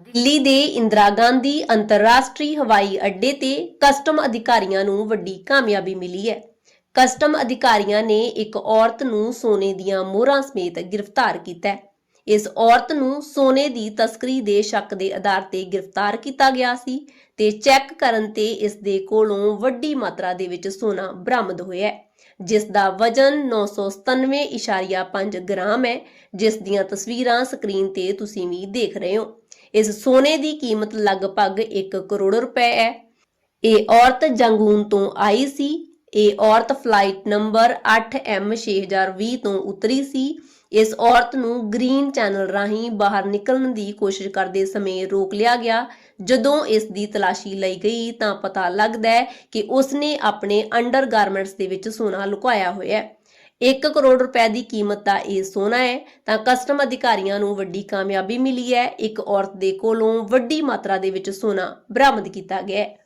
ਦਿੱਲੀ ਦੇ ਇੰਦਰਾ ਗਾਂਧੀ ਅੰਤਰਰਾਸ਼ਟਰੀ ਹਵਾਈ ਅੱਡੇ ਤੇ ਕਸਟਮ ਅਧਿਕਾਰੀਆਂ ਨੂੰ ਵੱਡੀ ਕਾਮਯਾਬੀ ਮਿਲੀ ਹੈ। ਕਸਟਮ ਅਧਿਕਾਰੀਆਂ ਨੇ ਇੱਕ ਔਰਤ ਨੂੰ ਸੋਨੇ ਦੀਆਂ ਮੋਹਰਾਂ ਸਮੇਤ ਗ੍ਰਿਫਤਾਰ ਕੀਤਾ ਹੈ। ਇਸ ਔਰਤ ਨੂੰ ਸੋਨੇ ਦੀ ਤਸਕਰੀ ਦੇ ਸ਼ੱਕ ਦੇ ਆਧਾਰ ਤੇ ਗ੍ਰਿਫਤਾਰ ਕੀਤਾ ਗਿਆ ਸੀ ਤੇ ਚੈੱਕ ਕਰਨ ਤੇ ਇਸ ਦੇ ਕੋਲੋਂ ਵੱਡੀ ਮਾਤਰਾ ਦੇ ਵਿੱਚ ਸੋਨਾ ਬਰਾਮਦ ਹੋਇਆ ਹੈ, ਜਿਸ ਦਾ ਵਜ਼ਨ 997.5 ਗ੍ਰਾਮ ਹੈ। ਜਿਸ ਦੀਆਂ ਤਸਵੀਰਾਂ ਸਕਰੀਨ ਤੇ ਤੁਸੀਂ ਵੀ ਦੇਖ ਰਹੇ ਹੋ। ਇਸ ਸੋਨੇ ਦੀ ਕੀਮਤ ਲਗਭਗ 1 ਕਰੋੜ ਰੁਪਏ ਹੈ। ਇਹ ਔਰਤ ਜੰਗੂਨ ਤੋਂ ਆਈ ਸੀ। ਇਹ ਔਰਤ ਫਲਾਈਟ ਨੰਬਰ 8M6020 ਤੋਂ ਉਤਰੀ ਸੀ। ਇਸ ਔਰਤ ਨੂੰ ਗ੍ਰੀਨ ਚੈਨਲ ਰਾਹੀਂ ਬਾਹਰ ਨਿਕਲਣ ਦੀ ਕੋਸ਼ਿਸ਼ ਕਰਦੇ ਸਮੇਂ ਰੋਕ ਲਿਆ ਗਿਆ। ਜਦੋਂ ਇਸ ਦੀ ਤਲਾਸ਼ੀ ਲਈ ਗਈ ਤਾਂ ਪਤਾ ਲੱਗਦਾ ਹੈ ਕਿ ਉਸਨੇ ਆਪਣੇ ਅੰਡਰਗਾਰਮੈਂਟਸ ਦੇ ਵਿੱਚ ਸੋਨਾ ਲੁਕਾਇਆ ਹੋਇਆ ਹੈ। 1 ਕਰੋੜ ਰੁਪਏ ਦੀ ਕੀਮਤ ਦਾ ਇਹ ਸੋਨਾ ਹੈ, ਤਾਂ ਕਸਟਮ ਅਧਿਕਾਰੀਆਂ ਨੂੰ ਵੱਡੀ ਕਾਮਯਾਬੀ ਮਿਲੀ ਹੈ। ਇੱਕ ਔਰਤ ਦੇ ਕੋਲੋਂ ਵੱਡੀ ਮਾਤਰਾ ਦੇ ਵਿੱਚ ਸੋਨਾ ਬਰਾਮਦ ਕੀਤਾ ਗਿਆ ਹੈ।